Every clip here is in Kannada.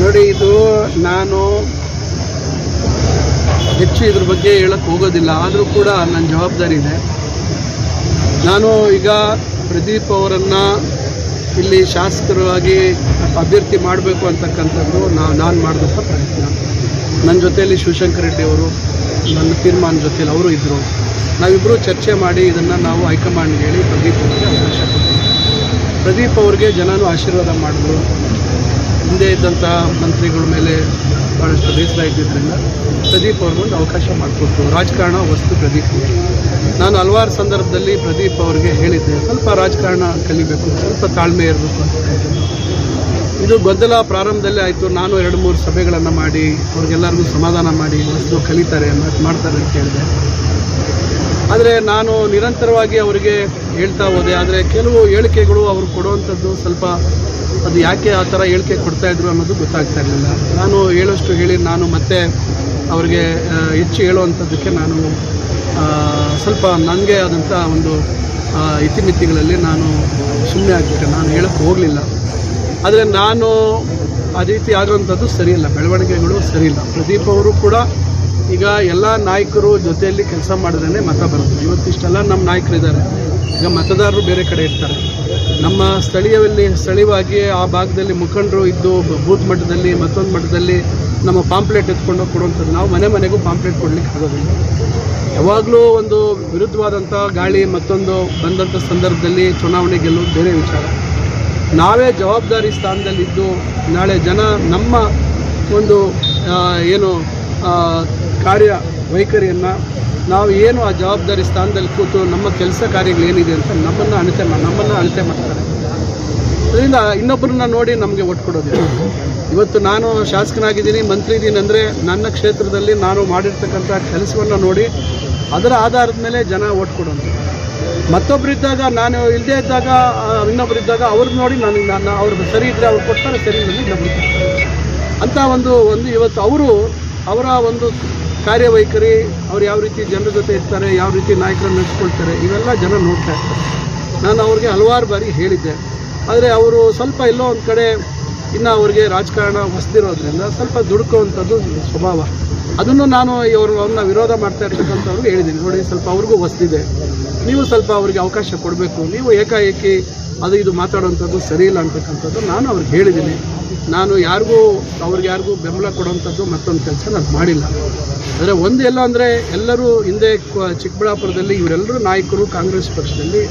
ನೋಡಿ, ಇದು ನಾನು ಹೆಚ್ಚು ಇದ್ರ ಬಗ್ಗೆ ಹೇಳಕ್ಕೆ ಹೋಗೋದಿಲ್ಲ. ಆದರೂ ಕೂಡ ನನ್ನ ಜವಾಬ್ದಾರಿ ಇದೆ. ನಾನು ಈಗ ಪ್ರದೀಪ್ ಅವರನ್ನು ಇಲ್ಲಿ ಶಾಸಕರಾಗಿ ಅಭ್ಯರ್ಥಿ ಮಾಡಬೇಕು ಅಂತಕ್ಕಂಥದ್ದು ನಾ, ನಾನು ಮಾಡಿದಂಥ ಪ್ರಯತ್ನ. ನನ್ನ ಜೊತೆಯಲ್ಲಿ ಶಿವಶಂಕರ್ ರೆಡ್ಡಿ ಅವರು, ನನ್ನ ತೀರ್ಮಾನ ಜೊತೆಯಲ್ಲಿ ಅವರು ಇದ್ದರು ನಾವಿಬ್ಬರು ಚರ್ಚೆ ಮಾಡಿ ಇದನ್ನು ನಾವು ಹೈಕಮಾಂಡ್ಗೆ ಹೇಳಿ ಪ್ರದೀಪ್ ಅವರಿಗೆ ಅವಕಾಶ ಪ್ರದೀಪ್ ಅವ್ರಿಗೆ ಜನನೂ ಆಶೀರ್ವಾದ ಮಾಡಿದ್ರು. ಹಿಂದೆ ಇದ್ದಂತಹ ಮಂತ್ರಿಗಳ ಮೇಲೆ ಬಹಳಷ್ಟು ಬೇಸರ ಇದ್ದಿದ್ದರಿಂದ ಪ್ರದೀಪ್ ಅವ್ರಿಗೊಂದು ಅವಕಾಶ ಮಾಡಿಕೊಟ್ಟು ರಾಜಕಾರಣ ವಸ್ತು ಪ್ರದೀಪ್ ನಾನು ಹಲವಾರು ಸಂದರ್ಭದಲ್ಲಿ ಪ್ರದೀಪ್ ಅವರಿಗೆ ಹೇಳಿದ್ದೆ, ಸ್ವಲ್ಪ ರಾಜಕಾರಣ ಕಲಿಬೇಕು, ಸ್ವಲ್ಪ ತಾಳ್ಮೆ ಇರಬೇಕು ಅಂತ ಇದು ಗೊಂದಲ ಪ್ರಾರಂಭದಲ್ಲೇ ಆಯಿತು. ನಾನು ಎರಡು ಮೂರು ಸಭೆಗಳನ್ನು ಮಾಡಿ ಅವ್ರಿಗೆಲ್ಲರಿಗೂ ಸಮಾಧಾನ ಮಾಡಿ, ವಸ್ತು ಕಲಿತಾರೆ ಅನ್ನೋದು ಮಾಡ್ತಾರೆ ಅಂತ ಹೇಳಿದೆ. ಆದರೆ ನಾನು ನಿರಂತರವಾಗಿ ಅವರಿಗೆ ಹೇಳ್ತಾ ಹೋದೆ. ಆದರೆ ಕೆಲವು ಹೇಳಿಕೆಗಳು ಅವರು ಕೊಡುವಂಥದ್ದು ಸ್ವಲ್ಪ ಅದು ಯಾಕೆ ಆ ಥರ ಹೇಳಿಕೆ ಕೊಡ್ತಾ ಇದ್ರು ಅನ್ನೋದು ಗೊತ್ತಾಗ್ತಾ ಇರಲಿಲ್ಲ. ನಾನು ಹೇಳೋಷ್ಟು ಹೇಳಿ ನಾನು ಮತ್ತೆ ಅವ್ರಿಗೆ ಹೆಚ್ಚು ಹೇಳುವಂಥದ್ದಕ್ಕೆ ನಾನು ಸ್ವಲ್ಪ ನನಗೆ ಆದಂಥ ಒಂದು ಇತಿಮಿತಿಗಳಲ್ಲಿ ನಾನು ಸುಮ್ಮನೆ ಆಗಿಬಿಟ್ಟೆ. ನಾನು ಹೇಳಕ್ಕೆ ಹೋಗಲಿಲ್ಲ. ಆದರೆ ನಾನು ಆ ರೀತಿ ಆಗುವಂಥದ್ದು ಸರಿಯಿಲ್ಲ. ಬೆಳವಣಿಗೆಗಳು ಸರಿಯಿಲ್ಲ. ಪ್ರದೀಪ್ ಅವರು ಕೂಡ ಈಗ ಎಲ್ಲ ನಾಯಕರು ಜೊತೆಯಲ್ಲಿ ಕೆಲಸ ಮಾಡಿದ್ರೆ ಮತ ಬರುತ್ತೆ ಇವತ್ತಿಷ್ಟೆಲ್ಲ ನಮ್ಮ ನಾಯಕರಿದ್ದಾರೆ. ಈಗ ಮತದಾರರು ಬೇರೆ ಕಡೆ ಇರ್ತಾರೆ. ನಮ್ಮ ಸ್ಥಳೀಯದಲ್ಲಿ ಸ್ಥಳೀಯವಾಗಿ ಆ ಭಾಗದಲ್ಲಿ ಮುಖಂಡರು ಇದ್ದು ಬೂತ್ ಮಟ್ಟದಲ್ಲಿ ಮತ್ತೊಂದು ಮಟ್ಟದಲ್ಲಿ ನಮ್ಮ ಪಾಂಪ್ಲೆಟ್ ಎತ್ಕೊಂಡು ಕೊಡುವಂಥದ್ದು. ನಾವು ಮನೆ ಮನೆಗೂ ಪಾಂಪ್ಲೆಟ್ ಕೊಡ್ಲಿಕ್ಕೆ ಆಗೋದಿಲ್ಲ. ಯಾವಾಗಲೂ ಒಂದು ವಿರುದ್ಧವಾದಂಥ ಗಾಳಿ ಮತ್ತೊಂದು ಬಂದಂಥ ಸಂದರ್ಭದಲ್ಲಿ ಚುನಾವಣೆ ಗೆಲ್ಲುವುದು ಬೇರೆ ವಿಚಾರ. ನಾವೇ ಜವಾಬ್ದಾರಿ ಸ್ಥಾನದಲ್ಲಿದ್ದು ನಾಳೆ ಜನ ನಮ್ಮ ಒಂದು ಏನು ಕಾರ್ಯ ವೈಖರಿಯನ್ನು ನಾವು ಏನು ಆ ಜವಾಬ್ದಾರಿ ಸ್ಥಾನದಲ್ಲಿ ಕೂತು ನಮ್ಮ ಕೆಲಸ ಕಾರ್ಯಗಳೇನಿದೆ ಅಂತ ನಮ್ಮನ್ನು ಅಳತೆ ಮಾಡಿ ನಮ್ಮನ್ನು ಅಳತೆ ಮಾಡ್ತಾರೆ. ಅದರಿಂದ ಇನ್ನೊಬ್ಬರನ್ನ ನೋಡಿ ನಮಗೆ ಒಟ್ಟು ಕೊಡೋದಿಲ್ಲ ಇವತ್ತು ನಾನು ಶಾಸಕನಾಗಿದ್ದೀನಿ, ಮಂತ್ರಿ ಇದ್ದೀನಿ ಅಂದರೆ ನನ್ನ ಕ್ಷೇತ್ರದಲ್ಲಿ ನಾನು ಮಾಡಿರ್ತಕ್ಕಂಥ ಕೆಲಸವನ್ನು ನೋಡಿ ಅದರ ಆಧಾರದ ಮೇಲೆ ಜನ ಓಟ್ ಕೊಡೋದು. ಮತ್ತೊಬ್ಬರಿದ್ದಾಗ ನಾನು ಇಲ್ಲದೇ ಇದ್ದಾಗ ಇನ್ನೊಬ್ಬರಿದ್ದಾಗ ಅವ್ರನ್ನ ನೋಡಿ ನನಗೆ ನಾನು ಅವ್ರು ಸರಿ ಇದ್ದರೆ ಅವ್ರು ಕೊಡ್ತಾರೆ, ಸರಿ ಇಲ್ಲದೆ ಇನ್ನೊಬ್ರು ಅಂತ ಒಂದು ಒಂದು ಇವತ್ತು ಅವರು ಅವರ ಒಂದು ಕಾರ್ಯವೈಖರಿ ಅವ್ರು ಯಾವ ರೀತಿ ಜನರ ಜೊತೆ ಇರ್ತಾರೆ, ಯಾವ ರೀತಿ ನಾಯಕರನ್ನು ನಡೆಸ್ಕೊಳ್ತಾರೆ, ಇವೆಲ್ಲ ಜನ ನೋಡ್ತಾ ಇರ್ತಾರೆ. ನಾನು ಅವ್ರಿಗೆ ಹಲವಾರು ಬಾರಿ ಹೇಳಿದ್ದೆ. ಆದರೆ ಅವರು ಸ್ವಲ್ಪ ಎಲ್ಲೋ ಒಂದು ಕಡೆ ಇನ್ನು ಅವ್ರಿಗೆ ರಾಜಕಾರಣ ಹೊಸ್ದಿರೋದ್ರಿಂದ ಸ್ವಲ್ಪ ದುಡುಕುವಂಥದ್ದು ಸ್ವಭಾವ. ಅದನ್ನು ನಾನು ಇವರು ಅವ್ರನ್ನ ವಿರೋಧ ಮಾಡ್ತಾ ಇರ್ತಕ್ಕಂಥವ್ರಿಗೆ ಹೇಳಿದ್ದೀನಿ. ನೋಡಿ, ಸ್ವಲ್ಪ ಅವ್ರಿಗೂ ಹೊಸ್ದಿದೆ ನೀವು ಸ್ವಲ್ಪ ಅವ್ರಿಗೆ ಅವಕಾಶ ಕೊಡಬೇಕು. ನೀವು ಏಕಾಏಕಿ ಅದು ಇದು ಮಾತಾಡೋವಂಥದ್ದು ಸರಿ ಇಲ್ಲ ಅಂತಕ್ಕಂಥದ್ದು ನಾನು ಅವ್ರಿಗೆ ಹೇಳಿದ್ದೀನಿ. ನಾನು ಯಾರಿಗೂ, ಅವ್ರಿಗೆ ಯಾರಿಗೂ ಬೆಂಬಲ ಕೊಡುವಂಥದ್ದು ಮತ್ತೊಂದು ಕೆಲಸ ನಾನು ಮಾಡಿಲ್ಲ. ಆದರೆ ಒಂದು ಎಲ್ಲ ಅಂದರೆ ಎಲ್ಲರೂ ಹಿಂದೆ ಚಿಕ್ಕಬಳ್ಳಾಪುರದಲ್ಲಿ ಇವರೆಲ್ಲರೂ ನಾಯಕರು ಕಾಂಗ್ರೆಸ್ ಪಕ್ಷದಲ್ಲಿ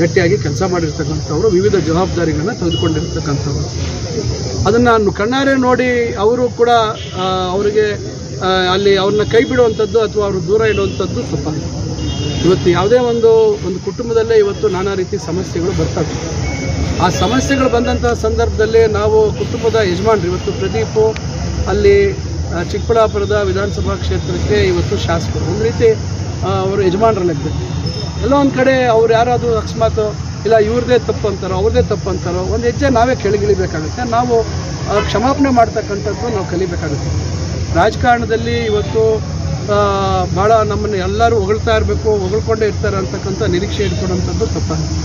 ಗಟ್ಟಿಯಾಗಿ ಕೆಲಸ ಮಾಡಿರ್ತಕ್ಕಂಥವ್ರು, ವಿವಿಧ ಜವಾಬ್ದಾರಿಗಳನ್ನ ತೆಗೆದುಕೊಂಡಿರ್ತಕ್ಕಂಥವ್ರು. ಅದನ್ನು ನಾನು ಕಣ್ಣಾರೆ ನೋಡಿ ಅವರು ಕೂಡ ಅವರಿಗೆ ಅಲ್ಲಿ ಅವ್ರನ್ನ ಕೈ ಬಿಡುವಂಥದ್ದು ಅಥವಾ ಅವರು ದೂರ ಇಡುವಂಥದ್ದು ತಪ್ಪಾಗಿದೆ ಇವತ್ತು ಯಾವುದೇ ಒಂದು ಒಂದು ಕುಟುಂಬದಲ್ಲೇ ಇವತ್ತು ನಾನಾ ರೀತಿ ಸಮಸ್ಯೆಗಳು ಬರ್ತವೆ ಆ ಸಮಸ್ಯೆಗಳು ಬಂದಂಥ ಸಂದರ್ಭದಲ್ಲಿ ನಾವು ಕುಟುಂಬದ ಯಜಮಾನ್ರು, ಇವತ್ತು ಪ್ರದೀಪು ಅಲ್ಲಿ ಚಿಕ್ಕಬಳ್ಳಾಪುರದ ವಿಧಾನಸಭಾ ಕ್ಷೇತ್ರಕ್ಕೆ ಇವತ್ತು ಶಾಸಕರು. ಒಂದು ರೀತಿ ಅವರು ಯಜಮಾನ್ರಲ್ಲಿ ಲೆಕ್ಕದಲ್ಲಿ ಎಲ್ಲೋ ಒಂದು ಕಡೆ ಅವ್ರು ಯಾರಾದರೂ ಅಕಸ್ಮಾತ್, ಇಲ್ಲ ಇವ್ರದ್ದೇ ತಪ್ಪು ಅಂತಾರೋ ಅವ್ರದ್ದೇ ತಪ್ಪು ಅಂತಾರೋ, ಒಂದು ಹೆಜ್ಜೆ ನಾವೇ ಕೆಳಗಿಳಿಬೇಕಾಗುತ್ತೆ. ನಾವು ಕ್ಷಮಾಪಣೆ ಮಾಡ್ತಕ್ಕಂಥದ್ದು ನಾವು ಕಲಿಬೇಕಾಗುತ್ತೆ. ರಾಜಕಾರಣದಲ್ಲಿ ಇವತ್ತು ಭಾಳ ನಮ್ಮನ್ನು ಎಲ್ಲರೂ ಹೊಗಳ್ತಾ ಇರಬೇಕು, ಹೊಗಳ್ಕೊಂಡೇ ಇರ್ತಾರೆ ಅಂತಕ್ಕಂಥ ನಿರೀಕ್ಷೆ ಇಟ್ಕೊಡೋಂಥದ್ದು ತಪ್ಪಾಗುತ್ತೆ.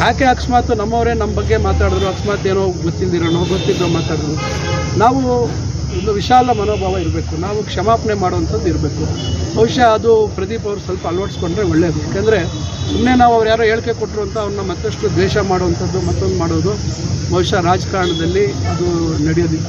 ಯಾಕೆ ಅಕಸ್ಮಾತ್ ನಮ್ಮವರೇ ನಮ್ಮ ಬಗ್ಗೆ ಮಾತಾಡಿದ್ರು, ಅಕಸ್ಮಾತ್ ಏನೋ ಗೊತ್ತಿಲ್ದಿರೋನೋ ಗೊತ್ತಿದ್ದೋ ಮಾತಾಡಿದ್ರು? ನಾವು ಒಂದು ವಿಶಾಲ ಮನೋಭಾವ ಇರಬೇಕು. ನಾವು ಕ್ಷಮಾಪಣೆ ಮಾಡುವಂಥದ್ದು ಇರಬೇಕು. ಬಹುಶಃ ಅದು ಪ್ರದೀಪ್ ಅವರು ಸ್ವಲ್ಪ ಅಳವಡಿಸ್ಕೊಂಡ್ರೆ ಒಳ್ಳೆಯದು ಯಾಕೆಂದರೆ ಸುಮ್ಮನೆ ನಾವು ಅವ್ರು ಯಾರೋ ಹೇಳಿಕೆ ಕೊಟ್ಟರು ಅಂತ ಅವ್ರನ್ನ ಮತ್ತಷ್ಟು ದ್ವೇಷ ಮಾಡುವಂಥದ್ದು, ಮತ್ತೊಂದು ಮಾಡೋದು, ಬಹುಶಃ ರಾಜಕಾರಣದಲ್ಲಿ ಅದು ನಡೆಯೋದಿಲ್ಲ